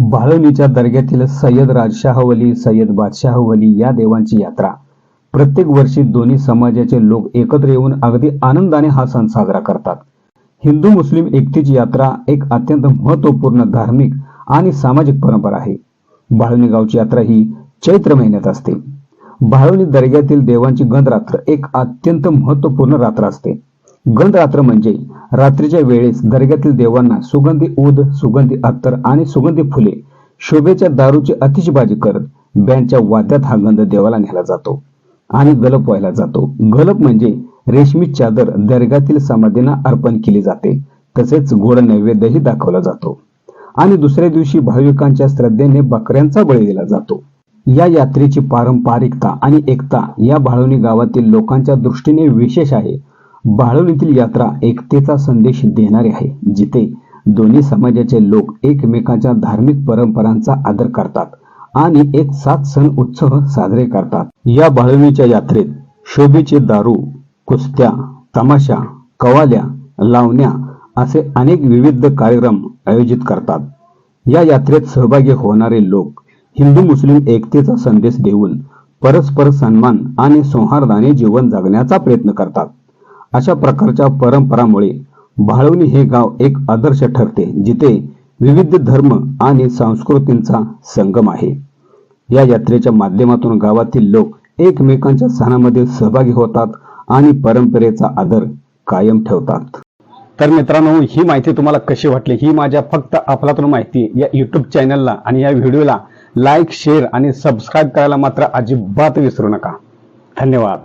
बाळवणीच्या दर्ग्यातील सय्यद राजशाहवली सय्यद बादशाहवली या देवांची यात्रा. प्रत्येक वर्षी दोन्ही समाजाचे लोक एकत्र येऊन अगदी आनंदाने हा सण साजरा करतात. हिंदू मुस्लिम एकतीची यात्रा एक अत्यंत महत्त्वपूर्ण धार्मिक आणि सामाजिक परंपरा आहे. बाळवणी गावची यात्रा ही चैत्र महिन्यात असते. बाळवणी दर्ग्यातील देवांची गणरात्र एक अत्यंत महत्त्वपूर्ण रात्र असते. गणरात्र म्हणजे रात्रीच्या वेळेस दर्ग्यातील देवांना सुगंधी ऊद सुगंधी अत्तर आणि सुगंधी फुले शोभेच्या दारूची अतिशबाजी करत बँडच्या वाद्यात हा गंध देवाला नेला जातो आणि गलप व्हायला जातो. गलप म्हणजे रेशमी चादर दर्ग्यातील समाधींना अर्पण केली जाते तसेच गोड नैवेद्यही दाखवला जातो. आणि दुसऱ्या दिवशी भाविकांच्या श्रद्धेने बकऱ्यांचा बळी दिला जातो. या यात्रेची पारंपरिकता आणि एकता या भाळवणी गावातील लोकांच्या दृष्टीने विशेष आहे. बाळवणीतील यात्रा एकतेचा संदेश देणारी आहे जिथे दोन्ही समाजाचे लोक एकमेकांच्या धार्मिक परंपरांचा आदर करतात आणि एक सात सण उत्सव साजरे करतात. या बाळवणीच्या यात्रेत शोभेचे दारू कुस्त्या तमाशा कवाल्या लावण्या असे अनेक विविध कार्यक्रम आयोजित करतात. या यात्रेत सहभागी होणारे लोक हिंदू मुस्लिम एकतेचा संदेश देऊन परस्पर सन्मान आणि सौहार्दाने जीवन जगण्याचा प्रयत्न करतात. अशा प्रकारच्या परंपरामुळे भाळवणी हे गाव एक आदर्श ठरते जिथे विविध धर्म आणि संस्कृतींचा संगम आहे. या यात्रेच्या माध्यमातून गावातील लोक एकमेकांच्या सणामध्ये सहभागी होतात आणि परंपरेचा आदर कायम ठेवतात. तर मित्रांनो ही माहिती तुम्हाला कशी वाटली? ही माझ्या फक्त अफलातून माहिती. या युट्यूब चॅनलला आणि या व्हिडिओला लाईक शेअर आणि सबस्क्राईब करायला मात्र अजिबात विसरू नका. धन्यवाद.